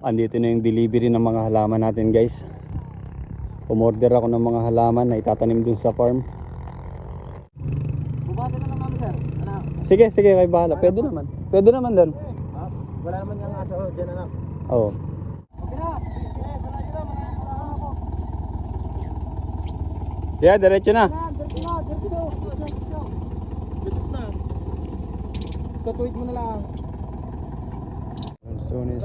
Andito na yung delivery ng mga halaman natin guys. Umorder ako ng mga halaman na itatanim dun sa farm. Bumati na lang kami sir. Ano? Sige, sige, kayo bahala. Pwede naman. Pwede naman doon. Ha? Wala naman yung aso. Dyan na lang. Oo. Eh. Yeah, diretso na. Tutuwid mo na lang. Sonis.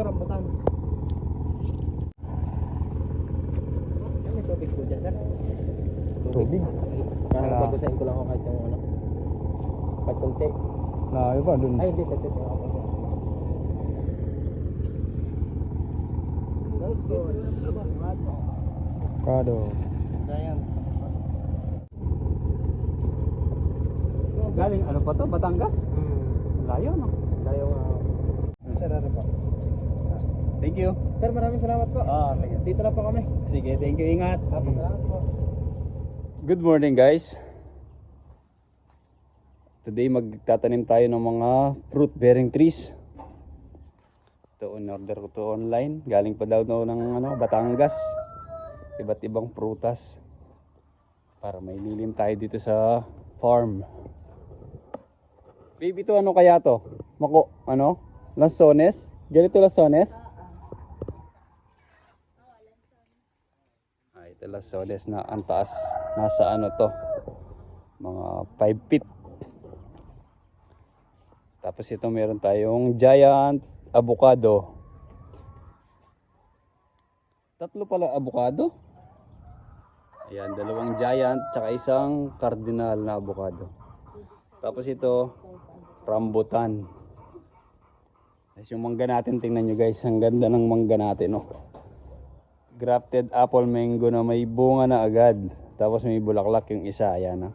Rambutan. Ano may tubig po dyan, sir? Tubig? Parang Wala. ko lang ako kahit yung ano. Kahit kunti. Layo pa dun. Ay, hindi. Ako. Kado. Ayan. Galing ano pa to? Batangas? Hmm. Layo no? Tayo nga. Sir, ano po? Thank you. Sir, maraming salamat po. Ah, sige. Dito na po kami. Sige, thank you. Ingat. Apo, salamat po. Good morning guys. Today magtatanim tayo ng mga fruit bearing trees. Ito on order ko to online. Galing pa daw daw ng ano, Batangas. Iba't ibang prutas. Para may lilim tayo dito sa farm. Baby to ano kaya to? Mako, ano? Lansones? Ganito lansones? Ah, ito lansones na ang taas. Nasa ano to? Mga 5 feet. Tapos ito meron tayong giant avocado. Tatlo pala avocado. Ayan, dalawang giant tsaka isang cardinal na avocado. Tapos ito, rambutan. Tapos yung mangga natin, tingnan nyo guys, ang ganda ng mangga natin. Oh. Grafted apple mango na may bunga na agad. Tapos may bulaklak yung isa, ayan. Oh.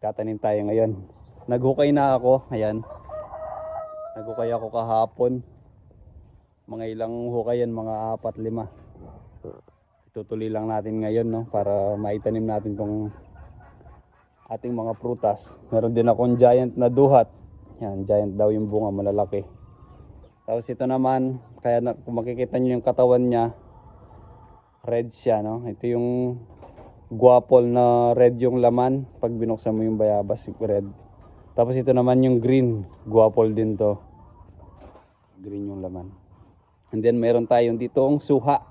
Tatanim tayo ngayon. Naghukay na ako, ayan. Naghukay ako kahapon. Mga ilang hukay yan, mga apat, lima. Itutuloy lang natin ngayon, no? Para maitanim natin tong ating mga prutas. Meron din akong giant na duhat. Yan, giant daw yung bunga, malalaki. Tapos ito naman, kaya na, kung makikita nyo yung katawan niya, red siya, no? Ito yung guwapol na red yung laman. Pag binuksan mo yung bayabas, red. Tapos ito naman yung green, guwapol din to. Green yung laman. And then meron tayong ditong suha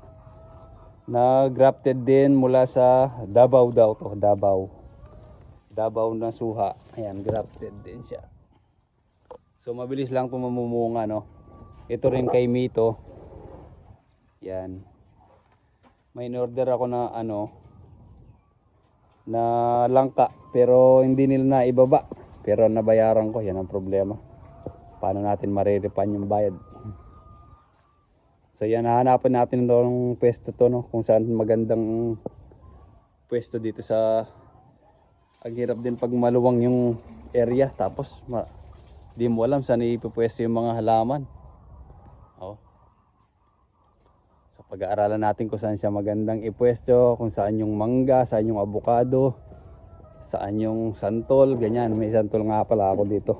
na grafted din mula sa Davao daw to, Davao. Davao na suha. Ayan, grafted din siya. So mabilis lang itong mamumunga, no? Ito rin kay Mito. Yan. May in-order ako na ano na langka pero hindi nila na ibaba. Pero nabayaran ko, yan ang problema. Paano natin mariripan yung bayad? So yan, hahanapan natin ng pwesto to, no? Kung saan magandang pwesto dito sa... Ang hirap din pag maluwang yung area. Tapos, ma... di mo alam saan ipupwesto yung mga halaman. Oh. So pag-aaralan natin kung saan siya magandang ipwesto, kung saan yung mangga, saan yung avocado, saan yung santol, ganyan. May santol nga pala ako dito.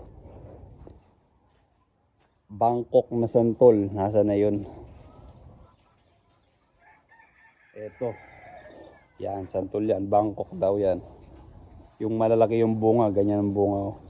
Bangkok na santol, nasa na yun. Eto. Yan, santol yan. Bangkok daw yan. Yung malalaki yung bunga, ganyan ang bunga. oh.